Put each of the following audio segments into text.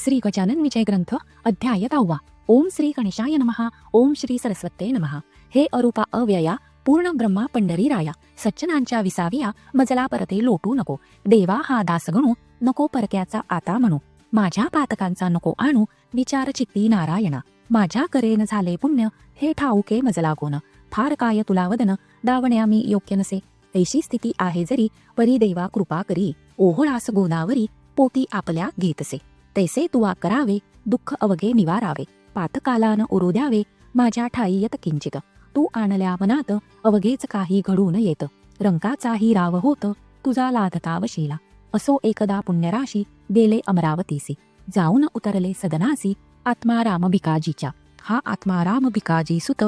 श्री गजानन विजय ग्रंथ अध्याय दहावा ओम श्री गणेशाय नमः ओम श्री सरस्वते नमहा हे अरूपा अव्यया पूर्ण ब्रह्मा पंढरी राया सज्जनांच्या विसाविया मजला परते लोटू नको देवा हा दास गणू नको परक्याचा आता म्हणू माझ्या पातकांचा नको आणू विचार चित्ती नारायणा माझ्या करेन झाले पुण्य हे ठाऊके मजला गोन फार काय तुला वदन दावण्या मी योग्य नसे तैशी स्थिती आहे जरी परी देवा कृपा करी ओहळास गोनावरी पोटी आपल्या घेतसे तैसे तुवा करावे दुःख अवघे निवारावे. पातकालान उरू द्यावे माझ्या ठाई यत किंचित. तू आणल्या मनात अवघेच काही घडून येत. रंकाचाही राव होत तुझा लाधतावशिला असो एकदा पुण्यराशी गेले अमरावतीसी. जाऊन उतरले सदनासी आत्माराम भिकाजीच्या. हा आत्माराम भिकाजी सुत.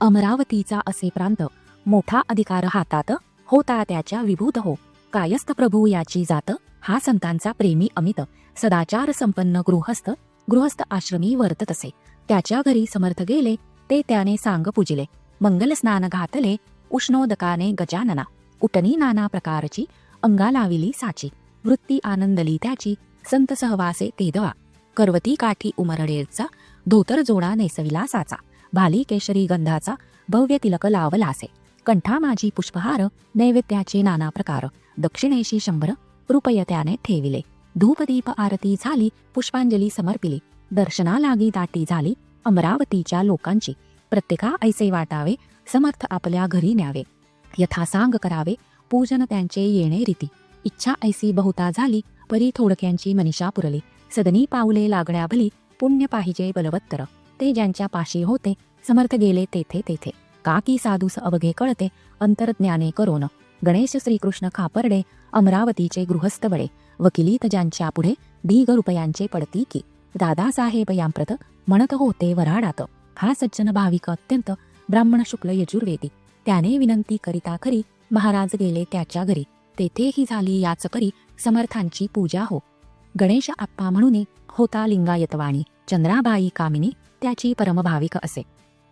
अमरावतीचा असे प्रांत मोठा अधिकार हातात होता त्याच्या विभूत हो. कायस्थ प्रभू याची जात हा संतांचा प्रेमी अमित. सदाचार संपन्न गृहस्थ गृहस्थ आश्रमी वर्तत असे. त्याच्या घरी समर्थ गेले ते त्याने सांग पूजिले. मंगल स्नान घातले उष्णोदकाने गजानना. उटणी नाना प्रकारची अंगा लाविली साची. वृत्ती आनंदली त्याची संत सहवासे तेदवा. करवती काठी उमरडेचा धोतर जोडा नेसविला साचा. भाली केशरी गंधाचा भव्य तिलक लावलासे. कंठा माझी पुष्पहार नैवेद्याचे नाना प्रकार. दक्षिणेशी शंभर रुपये त्याने ठेविले. धूपदीप आरती झाली पुष्पांजली समर्पिली. दर्शनालागी दाटी झाली अमरावतीच्या लोकांची. प्रत्येका ऐसे वाटावे समर्थ आपल्या घरी न्यावे. यथासांग करावे पूजन त्यांचे येणे रीती. इच्छा ऐसी बहुता झाली परी थोडक्यांची मनीषा पुरली. सदनी पावले लागण्या भली पुण्य पाहिजे बलवत्तर. ते ज्यांच्या पाशी होते समर्थ गेले तेथे तेथे. काकी साधूस अवघे कळते अंतर्ज्ञाने करोन. गणेश श्रीकृष्ण खापर्डे अमरावतीचे गृहस्थ बळे वकिलीत ज्यांच्या पुढे दीघ रुपयांचे पडती की दादासाहेब यांप्रत म्हणत होते वराडात. हा सज्जन भाविक अत्यंत ब्राह्मण शुक्ल यजुर्वेदी. त्याने विनंती करिता खरी महाराज गेले त्याच्या घरी. तेथेही झाली याच करी समर्थांची पूजा हो. गणेश आप्पा म्हणून होता लिंगायतवाणी. चंद्राबाई कामिनी त्याची परमभाविक असे.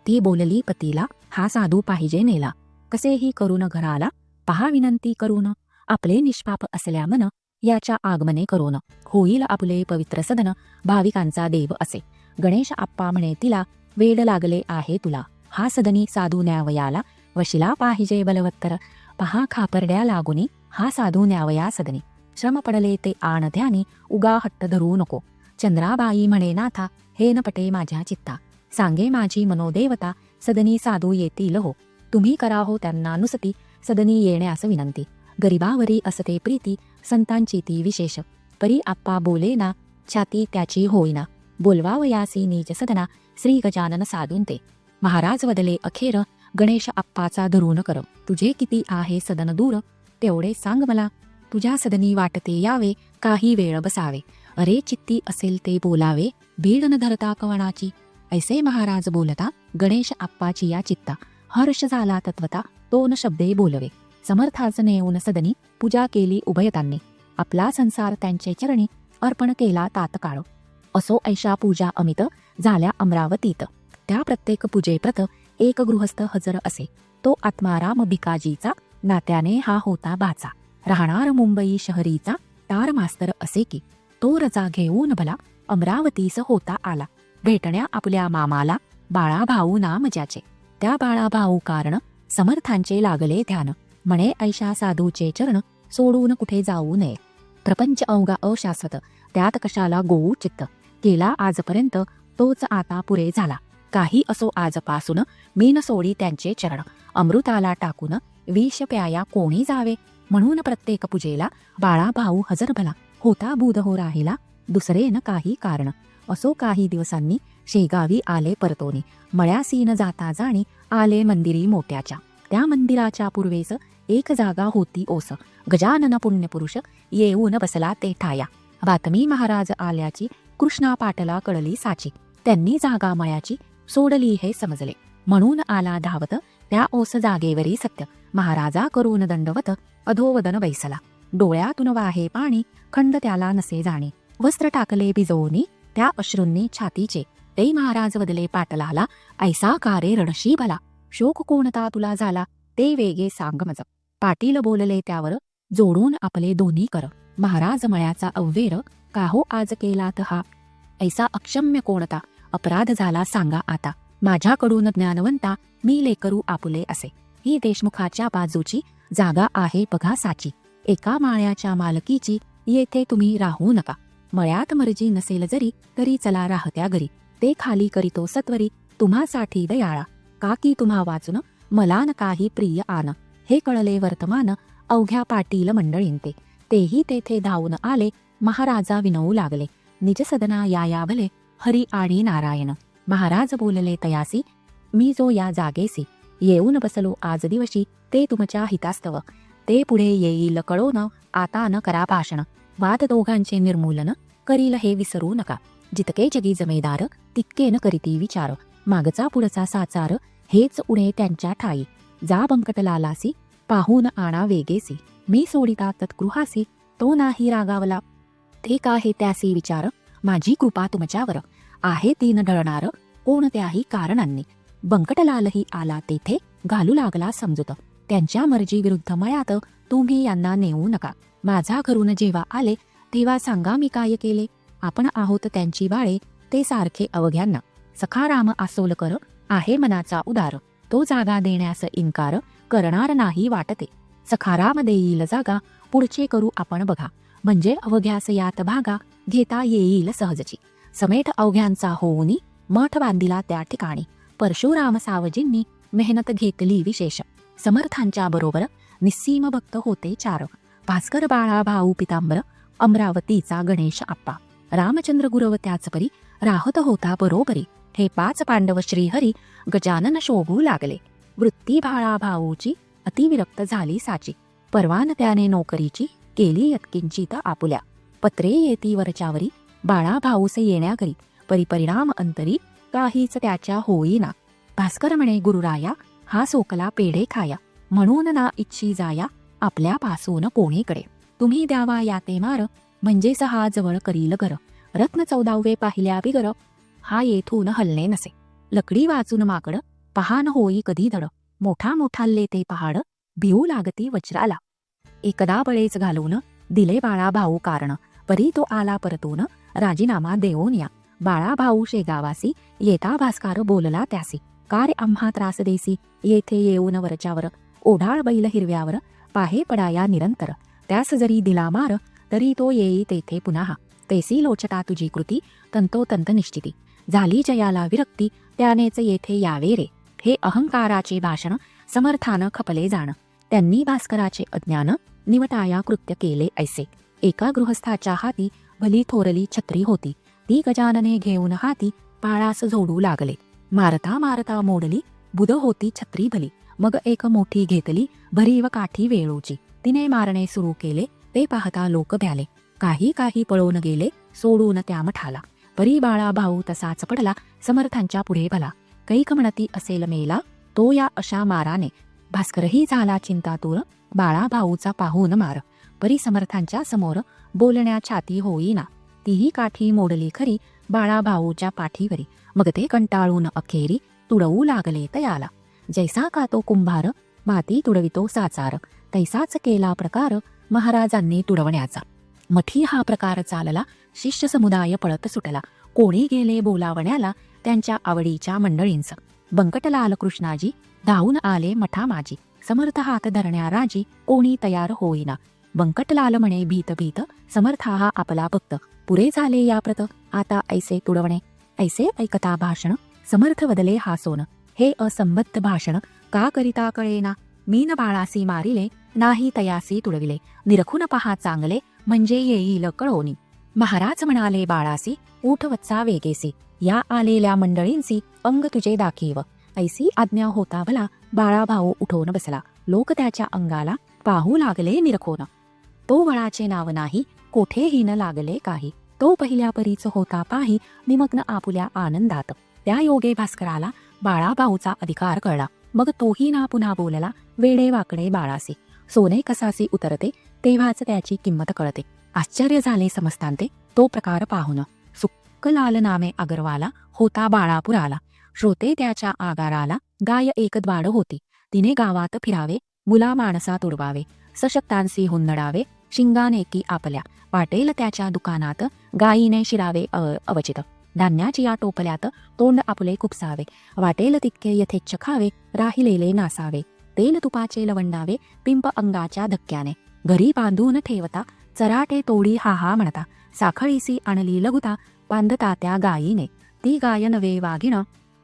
ती बोलली पतीला हा साधू पाहिजे नेला. कसेही करून घराला पहा विनंती करून आपले निष्पाप असल्या मन याच्या आगमने करून होईल आपले पवित्र सदन भाविकांचा देव असे. गणेश आप्पा म्हणे तिला वेड लागले आहे तुला. हा सदनी साधू न्यावयाला वशिला पाहिजे बलवत्तर. पहा खापर्ड्या लागुनी हा साधू न्यावया सदनी. श्रम पडले ते आण ध्यानी उगा हट्ट धरू नको. चंद्राबाई म्हणे नाथा हे न पटे माझ्या चित्ता. सांगे माझी मनोदेवता सदनी साधू येतील हो. तुम्ही करा हो त्यांना नुसती सदनी येण्यास विनंती. गरिबावरी असते प्रीती संतांची ती विशेष. परी आप्पा बोले ना छाती त्याची होईना. बोलवावयासी नीच सदना श्री गजानन साधून ते. महाराज वदले अखेर गणेश आप्पाचा धरून कर. तुझे किती आहे सदन दूर? तेवढे सांग मला. तुझ्या सदनी वाटते यावे काही वेळ बसावे. अरे चित्ती असेल ते बोलावे भीड न धरता कवणाची. ऐसे महाराज बोलता गणेश आप्पाची या चित्ता. हर्ष झाला तत्वता. दोन शब्दे बोलवे. समर्थाच नेऊन सदनी पूजा केली उभयतांनी. आपला संसार त्यांचे चरणी अर्पण केला तात्काळ. असो ऐशा पूजा अमित झाल्या अमरावतीत. त्या प्रत्येक पूजेप्रत एक गृहस्थ हजर असे. तो आत्माराम भिकाजीचा नात्याने हा होता बाचा. राहणार मुंबई शहरीचा तार मास्तर असे की तो रजा घेऊन भला अमरावतीस होता आला. भेटण्या आपल्या मामाला बाळाभाऊ नाम त्या बाळाभाऊ कारण समर्थांचे लागले ध्यान. म्हणे ऐशा साधूचे चरण सोडून कुठे जाऊ नये. प्रपंच अवघा अशाश्वत त्यात कशाला गोऊ चित्त? केला आजपर्यंत तोच आता पुरे झाला. काही असो आजपासून मीन सोडी त्यांचे चरण. अमृताला टाकून विष प्याया कोणी जावे? म्हणून प्रत्येक पूजेला बाळाभाऊ हजर भला. होता बुध हो राहिला. दुसरे न काही कारण. असो काही दिवसांनी शेगावी आले परतोनी. मळ्यासीन जाता जाणी आले मंदिरी मोठ्याच्या त्या मंदिराच्या पूर्वेस एक जागा होती ओस. गजानन पुण्यपुरुष येऊन बसला ते ठाया. बातमी महाराज आल्याची कृष्णा पाटला कळली साची. त्यांनी जागा मळ्याची सोडली हे समजले. म्हणून आला धावत त्या ओस जागेवरी सत्य. महाराजा करून दंडवत अधोवदन बैसला. डोळ्यातून वाहे पाणी खंड त्याला नसे जाणे. वस्त्र टाकले बिजवणी त्या अश्रूंनी छातीचे. ते महाराज वदले पाटलाला ऐसा कारे रणशी भला शोक कोणता तुला झाला ते वेगे सांग मज. पाटील बोलले त्यावर जोडून आपले दोन्ही कर महाराज मळ्याचा अव्वेर काहो आज केलात हा. ऐसा अक्षम्य कोणता अपराध झाला सांगा आता माझ्याकडून ज्ञानवंता मी लेकरू आपुले असे. ही देशमुखाच्या बाजूची जागा आहे बघा साची एका माळ्याच्या मालकीची येथे तुम्ही राहू नका मळ्यात मर्जी नसेल जरी तरी चला राहत्या घरी. ते खाली करीतो सत्वरी तुम्हासाठी दयाळा. का की तुम्हा वाचून मला न काही प्रिय आन हे कळले वर्तमान अवघ्या पाटील मंडळींते. तेही तेथे धावून आले महाराजा विनवू लागले. निज सदना या याभले हरी आणि नारायण. महाराज बोलले तयासी मी जो या जागेसी. येऊन बसलो आज दिवशी ते तुमच्या हितास्तव. ते पुढे येईल कळोन आता न करा भाषण. वाद दोघांचे निर्मूलन करील हे विसरू नका. जितके जगी जमेदार तितके न करीती विचार. मागचा पुढचा साचार हेच उणे त्यांच्या ठाई. जा बंकटलालासी पाहून आणा वेगेसी. मी सोडिता तत्गृहासी तो नाही रागावला. ते का हे त्यासी विचार माझी कृपा तुमच्यावर. आहे ती न ढळणार कोणत्याही कारणांनी. बंकटलालही आला तेथे घालू लागला समजूत. त्यांच्या मर्जी विरुद्ध मयात तुम्ही यांना नेऊ नका. माझा घरून जेव्हा आले तेव्हा सांगा मी काय केले. आपण आहोत त्यांची बाळे ते सारखे अवघ्यांना. सखाराम आसोलकर आहे मनाचा उदार. तो जागा देण्यास इन्कार करणार नाही वाटते. सखाराम देईल जागा पुढचे करू आपण बघा. म्हणजे अवघ्यास यात भागा घेता येईल सहजची. समेट अवघ्यांचा होऊनी मठ बांधिला त्या ठिकाणी. परशुराम सावजींनी मेहनत घेतली विशेष. समर्थांच्या बरोबर निस्सीम भक्त होते चार. भास्कर बाळा भाऊ पितांबर अमरावतीचा गणेश आप्पा. रामचंद्र गुरव त्याच परी राहत होता बरोबरी. हे पाच पांडव श्रीहरी गजानन शोभू लागले. वृत्ती भाळा भाऊची अतिविरक्त झाली साची. परवान त्याने नोकरीची केली यत्किंचित आपुल्या. पत्रे येती वरच्यावरी बाळा भाऊसे येण्याकरी परिपरिणाम अंतरी काहीच त्याच्या होईना. भास्कर म्हणे गुरुराया हा सोकला पेढे खाया. म्हणून ना इच्छी जाया आपल्या पासून कोणीकडे. तुम्ही द्यावा या ते मार म्हणजे सहा जवळ करील गर. रत्न चौदावे पाहिल्या बिगर हा येथून हल्ले नसे. लकडी वाचून माकड. पहान होई कधी धड. मोठा मोठाले ते पहाड. भिऊ लागती वज्राला. एकदा बळेच घालून दिले बाळा भाऊ कारण. परी तो आला परतून. राजीनामा देऊन या. बाळा भाऊ शेगावासी. येता भास्कार बोलला त्यासी. कार आम्हा त्रास देसी? येथे येऊन वरच्यावर. ओढाळ बैल हिरव्यावर. पाहे पडाया निरंतर. त्यास जरी दिला मार. तरी तो येई तेथे पुन्हा. तेसी लोचता तुझी कृती तंतोतंत निश्चिती. झाली जयाला विरक्ती त्यानेच येथे यावे रे. हे अहंकाराचे भाषण समर्थानं खपले जाण. त्यांनी भास्कराचे अज्ञान निवटाया कृत्य केले ऐसे. एका गृहस्थाच्या हाती भली थोरली छत्री होती. ती गजानने घेऊन हाती पाळास झोडू लागले. मारता मारता मोडली बुध होती छत्री भली. मग एक मोठी घेतली भरीव काठी वेळूची. तिने मारणे सुरू केले ते पाहता लोक भ्याले. काही काही पळून गेले सोडून त्या मठाला परी बाळा भाऊ तसाच पडला समर्थांच्या पुढे भला. कैक म्हणती असेल मेला तो या अशा माराने. भास्करही झाला चिंतातूर बाळा भाऊचा पाहून मार. परी समर्थांच्या समोर बोलण्या छाती होईना. तीही काठी मोडली खरी बाळा भाऊच्या पाठीवरी. मग ते कंटाळून अखेरी तुडवू लागले तयाला. जैसा का तो कुंभार माती तुडवितो साचार. तैसाच केला प्रकार महाराजांनी तुडवण्याचा. मठी हा प्रकार चालला शिष्य समुदाय पळत सुटला. कोणी गेले बोलावण्याला? त्यांच्या आवडीच्या मंडळींच. बंकटलाल कृष्णाजी धावून आले मठामाजी. समर्थ हात धरण्या राजी कोणी तयार होईना. बंकटलाल म्हणे भीत भीत समर्थ हा आपला भक्त. पुरे झाले या प्रत. आता ऐसे तुडवणे. ऐसे ऐकता भाषण. समर्थ बदले हा सोन. हे असंबद्ध भाषण. का करिता कळेना? मीन बाळासी मारिले नाही तयासी तुडविले निरखून पहा चांगले म्हणजे येईल कळोनी महाराज म्हणाले बाळासी उठवचा वेगेसी या आलेल्या मंडळींसी अंग तुझे दाखीव ऐसी आज्ञा होता भला बाळा भाऊ उठवून बसला लोक त्याच्या अंगाला पाहू लागले निरखोन तो वळाचे नाव नाही कोठेही न लागले काही तो पहिल्या परीच होता पाही निमग्न आपुल्या आनंदात त्या योगे भास्कराला बाळाभाऊचा अधिकार कळला मग तोही ना पुन्हा बोलला वेडे वाकडे बाळासे सोने कसासी उतरते तेव्हाच त्याची किंमत कळते. आश्चर्य झाले समजतांते तो प्रकार पाहून. सुक्कलाल नामे अगरवाला होता बाळापूर आला श्रोते त्याच्या आगाराला गाय एक द्वाड होती. तिने गावात फिरावे मुला माणसा तुडवावे सशक्तांसी हुन्नडावे शिंगाने की आपल्या वाटेल त्याच्या दुकानात गायीने शिरावे अ- अवचित. धान्याची या टोपल्यात तोंड आपले खुपसावे वाटेल तितके यथेच्छ खावे राहिलेले नासावे तेल तुपाचे लवंडावे पिंप अंगाच्या धक्क्याने घरी बांधून ठेवता चराटे तोडी हा हा म्हणता साखळीसी आणली लघुता बांधता त्या गायीने ती गाय नवे वाघिण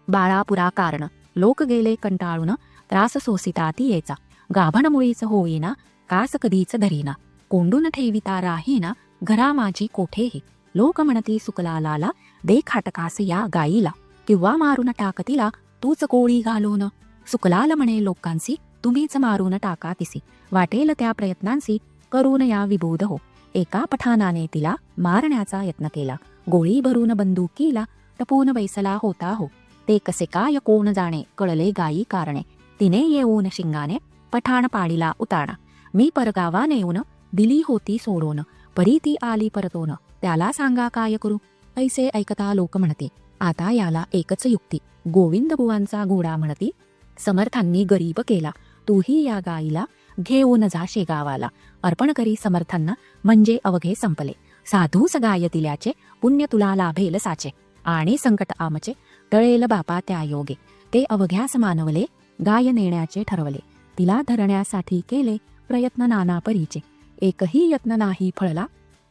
बाळापुरा कारण लोक गेले कंटाळून त्रास सोसिता ती येचा गाभण मुळीच होईना कास कधीच धरीना कोंडून ठेविता राहीना घरा माझी कोठेही लोक म्हणती सुकला लाला दे खाटकास या गाईला किंवा मारून टाकतीला तूच गोळी घालून. सुकलाल म्हणे लोकांसी तुम्हीच मारून टाका तिसी वाटेल त्या प्रयत्नांसी करून या विबोध हो. एका पठाणाने तिला मारण्याचा यत्न केला. गोळी भरून बंदुकीला टपून बैसला होता हो. ते कसे काय कोण जाणे कळले गायी कारणे. तिने येऊन शिंगाने पठाण पाडीला उताणा. मी परगावाने येऊन दिली होती सोडून. परी ती आली परतोन. त्याला सांगा काय करू? ऐसे ऐकता लोक म्हणते आता याला एकच युक्ती गोविंद बुवांचा घोडा म्हणती समर्थांनी गरीब केला तूही या गाईला घेऊन जा शेगावाला अर्पण करी समर्थांना म्हणजे अवघे संपले. साधूस गाय तिल्याचे पुण्य तुला लाभेल साचे. आणि संकट आमचे टळेल बापा त्या योगे. ते अवघ्यास मानवले गाय नेण्याचे ठरवले. तिला धरण्यासाठी केले प्रयत्न नाना परीचे. एकही यत्न नाही फळला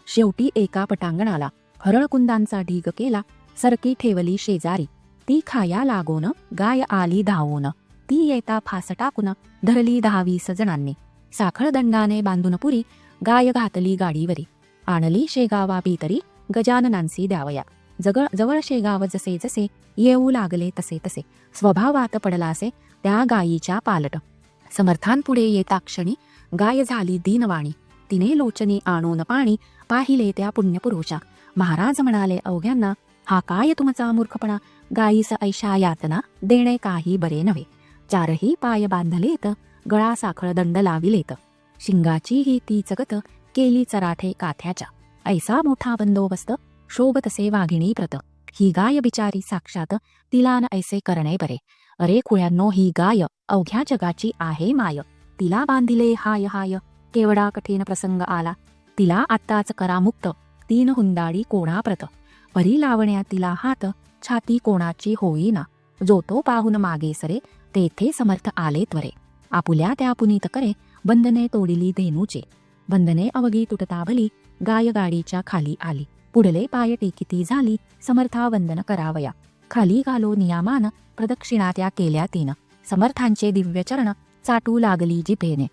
शेवटी एका पटांगणाला हरळकुंदांचा ढीग केला सरकी ठेवली शेजारी. ती खाया लागून गाय आली धावून. ती येता फास टाकून धरली दहावीस जणांनी. साखळदंडाने बांधून पुरी गाय घातली गाडीवरी. आणली शेगावा भीतरी गजाननांसी द्यावया. जगळ जवळ शेगाव जसे जसे येऊ लागले तसे तसे. स्वभावात पडलासे त्या गायीच्या पालट. समर्थांपुढे येता क्षणी गाय झाली दीनवाणी. तिने लोचनी आणून पाणी पाहिले त्या पुण्यपुरुषा. महाराज म्हणाले अवघ्यांना हा काय तुमचा मूर्खपणा? गायीस ऐशा यातना देणे काही बरे नव्हे. चारही पाय बांधलेत गळा साखळ दंड लाविलेत. शिंगाची ही ती चगत केली चराठे काथ्याच्या. ऐसा मोठा बंदोबस्त शोभतसे वाघिणी प्रत. ही गाय बिचारी साक्षात तिला न ऐसे करणे बरे. अरे खुळ्यांनो ही गाय अवघ्या जगाची आहे माय. तिला बांधिले हाय हाय. केवढा कठीण प्रसंग आला. तिला आत्ताच करा मुक्त तीन हुंदाडी कोणाप्रत? परी लावण्या तिला हात छाती कोणाची होईना. जो तो पाहून मागे सरे तेथे समर्थ आले त्वरे. आपुल्या त्या पुनीत करे बंधने तोडिली धेनूचे. बंधने अवघी तुटता भली गाय गाडीच्या खाली आली. पुढले पाय टेकिती झाली समर्था वंदन करावया. खाली घालो नियामान प्रदक्षिणा त्या केल्या तिनं. समर्थांचे दिव्य चरण चाटू लागली जिभेने.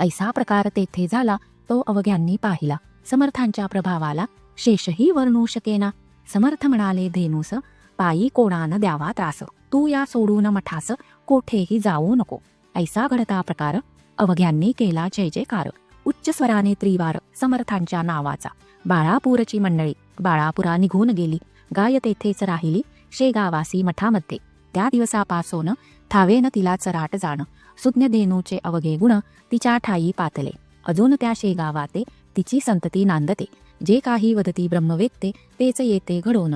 ऐसा प्रकार तेथे झाला तो अवघ्यांनी पाहिला. समर्थांच्या प्रभावाला शेषही वर्णू शकेना. समर्थ म्हणाले धेनूस पायी कोणानं द्यावा त्रास? तू या सोडून मठास कोठेही जाऊ नको. ऐसा घडता प्रकार अवघ्यांनी केला जय जयकार. उच्च स्वराने त्रिवार समर्थांच्या नावाचा. बाळापूरची मंडळी बाळापुरा निघून गेली. गाय तेथेच राहिली शेगावासी मठामध्ये. त्या दिवसापासून थावेन तिला चराट जाण. सुज्ञ धेनूचे अवघे गुण तिच्या ठाई पातले. अजून त्या शेगावाते तिची संतती नांदते. जे काही वदती ब्रह्मवेत्ते तेच येते घडवून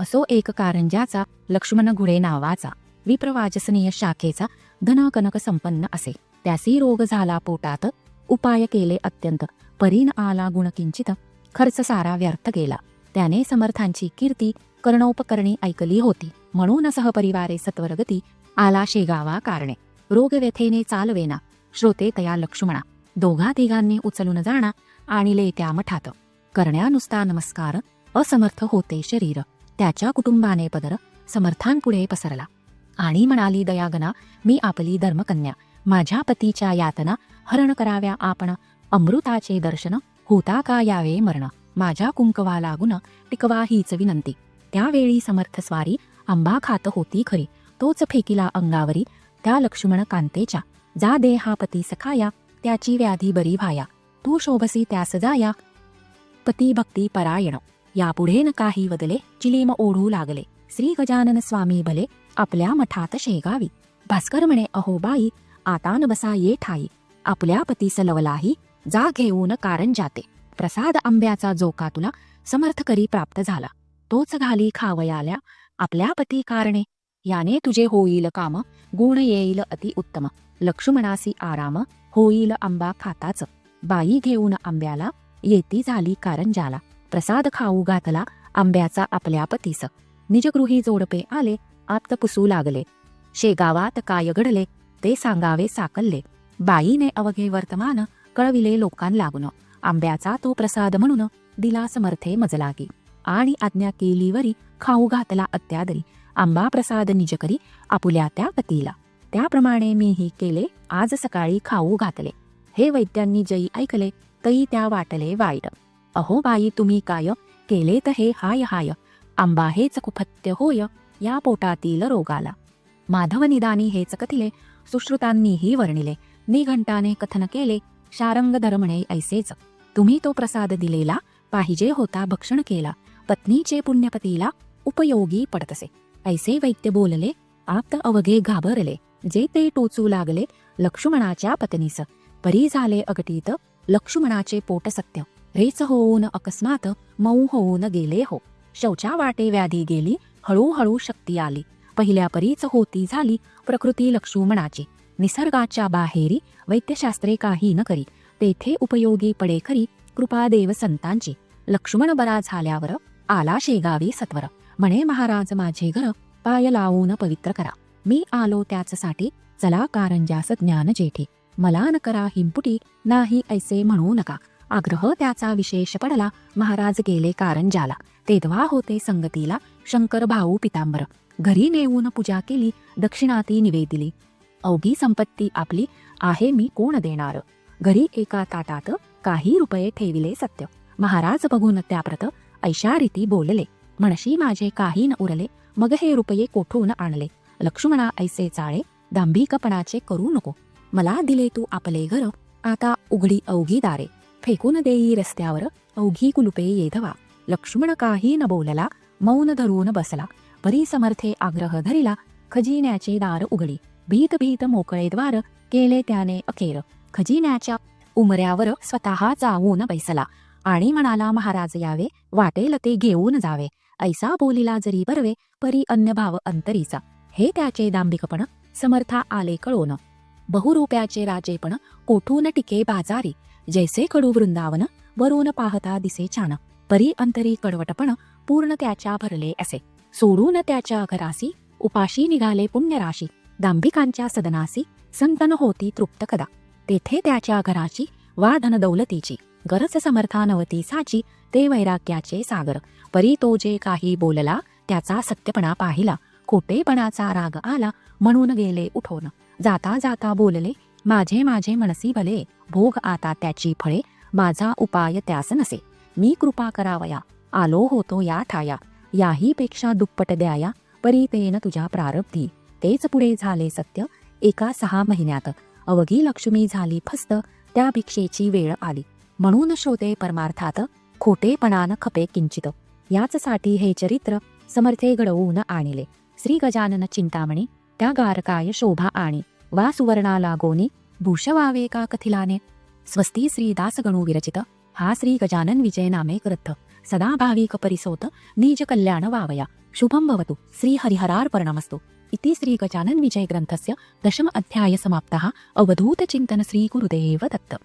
असो एक कारंज्याचा लक्ष्मण घुडे नावाचा विप्रवाचसनीय शाखेचा धनकनक संपन्न असे. त्यासी रोग झाला पोटात उपाय केले अत्यंत. परीन आला गुणकिंचित खर्च सारा व्यर्थ गेला. त्याने समर्थांची कीर्ती कर्णोपकरणी ऐकली होती. म्हणून सहपरिवारे सत्वरगती आला शेगावा कारणे. रोगव्यथेने चालवेना. श्रोते तया लक्ष्मणा. दोघा तिघांनी उचलून जाणा आणले त्या मठात. करण्या नुसता नमस्कार असमर्थ होते शरीर. त्याच्या कुटुंबाने पदर समर्थांपुढे पसरला. आणि म्हणाली दयागना मी आपली धर्मकन्या. माझ्या पतीच्या यातना हरण कराव्या आपण. अमृताचे दर्शन होता का यावे मरण. माझ्या कुंकवा लागून टिकवा हीच विनंती. त्यावेळी समर्थ स्वारी आंबा खात होती खरी. तोच फेकिला अंगावरी. त्या लक्ष्मण कांतेच्या जा दे हा पती सखाया. त्याची व्याधी बरी व्हाया. तू शोभसी त्यास जाया. पती भक्ती परायण. यापुढे न काही बदले चिलीम ओढू लागले. श्री गजानन स्वामी भले आपल्या मठात शेगावी. भास्कर म्हणे अहो बाई आता न बसा ये ठाई. आपल्या पतीस लवलाही जा घेऊन कारण जाते. प्रसाद आंब्याचा जोका तुला समर्थ करी प्राप्त झाला. तोच घाली खावयाल्या आपल्या पती कारणे. याने तुझे होईल काम गुण येईल अति उत्तम लक्ष्मणासी आराम होईल आंबा खाताच. बाई घेऊन आंब्याला येती झाली कारंजाला प्रसाद खाऊ घातला आंब्याचा आपल्या पतीस. निजगृही जोडपे आले आप्त पुसू लागले. शेगावात काय घडले ते सांगावे साकल्ले. बाईने अवघे वर्तमान कळविले लोकां लागून आंब्याचा तो प्रसाद म्हणून दिला समर्थे मजलागी. आणि आज्ञा केलीवरी खाऊ घातला अत्यादरी. आंबा प्रसाद निजकरी आपुल्या त्या पतीला. त्याप्रमाणे मीही केले आज सकाळी खाऊ घातले. हे वैद्यांनी जई ऐकले तई त्या वाटले वाईट. अहो बाई तुम्ही काय? केले तर हे हाय हाय. आंबा हेच कुफत्य होय या पोटातील रोगाला. माधव निदानी हेच कथिले सुश्रुतांनीही वर्णिले. निघंटाने कथन केले शारंग धर्मणे ऐसेच. तुम्ही तो प्रसाद दिलेला पाहिजे होता भक्षण केला. पत्नीचे पुण्यपतीला उपयोगी पडतसे. ऐसे वैद्य बोलले आप्त अवघे घाबरले. जे ते टोचू लागले लक्ष्मणाच्या पत्नीस परी झाले अगटीत लक्ष्मणाचे पोट सत्य. रेच होऊन अकस्मात मऊ होऊन गेले हो. शौचा वाटे व्याधी गेली हळूहळू शक्ती आली. पहिल्या परीच होती झाली प्रकृती लक्ष्मणाची. निसर्गाच्या बाहेरी वैद्यशास्त्रे काही न करी तेथे उपयोगी पडे खरी कृपा देव संतांची. लक्ष्मण बरा झाल्यावर आला शेगावी सत्वर. म्हणे महाराज माझे घर पाय लावून पवित्र करा. मी आलो त्याचसाठी चला कारंजास ज्ञान जेठी. मला न करा हिंपुटी नाही ऐसे म्हणू नका. आग्रह त्याचा विशेष पडला. महाराज गेले कारंजाला तेव्हा होते संगतीला. शंकर भाऊ पितांबर. घरी नेऊन पूजा केली. दक्षिणाती निवेदिली. अवघी संपत्ती आपली. आहे मी कोण देणार? घरी एका ताटात काही रुपये ठेविले सत्य. महाराज बघून त्याप्रत ऐशा रीती बोलले. म्हणशी माझे काही न उरले. मग हे रुपये कोठून आणले? लक्ष्मणा ऐसे चाळे दांभिकपणाचे करू नको. मला दिले तू आपले घर आता उघडी अवघी दारे. फेकून देई रस्त्यावर अवघी कुलुपे येधवा. लक्ष्मण काही न बोलला मौन धरून बसला. परी समर्थे आग्रह धरिला खजिन्याचे दार उघडी. भीत भीत मोकळे द्वार केले त्याने अखेर. खजिन्याच्या उमऱ्यावर स्वतः जाऊन बैसला. आणि म्हणाला महाराज यावे वाटेल ते घेऊन जावे. ऐसा बोलिला जरी बरवे परी अन्य भाव अंतरीचा. हे त्याचे दांभिकपण समर्था आले कळोन. बहुरूप्याचे राजेपण कोठून टिके बाजारी जैसे कडू वृंदावन वरून पाहता दिसे छान परी अंतरी कडवटपण पूर्ण त्याच्या भरले असे. सोडून त्याच्या घरासी उपाशी निघाले पुण्यराशी दांभिकांच्या सदनासी संतन होती तृप्त कदा. तेथे त्याच्या घराची वा धनदौलतीची गरज समर्था नवती साची ते वैराग्याचे सागर. परी तो जे काही बोलला त्याचा सत्यपणा पाहिला. खोटेपणाचा राग आला म्हणून गेले उठून. जाता जाता बोलले माझे माझे मनसी भले भोग आता त्याची फळे माझा उपाय त्यास नसे. मी कृपा करावया आलो होतो या ठाया याही पेक्षा दुप्पट द्याया परी तेन तुझ्या प्रारब्धी. तेच पुढे झाले सत्य एका सहा महिन्यात. अवघी लक्ष्मी झाली फस्त त्या भिक्षेची वेळ आली. म्हणून श्रोते परमार्थात खोटेपणान खपे किंचित. याचसाठी हे चरित्र समर्थे घडवून आणले. श्री गजानन चिंतामणी त्या गारकाय शोभा आणि वा सुवर्णा लागोनी भूषवावे का कथिलाने। स्वस्ती श्री दासगणू विरचित हा श्री गजानन विजय नामे ग्रथ सदा भाविक परिसोत निज कल्याण वावया। शुभं भवतु श्री हरिहरार्पणमस्तु इति श्री गजानन विजय ग्रंथस्य दशम अध्याय समाप्तः अवधूत चिंतन श्री गुरुदेव दत्त।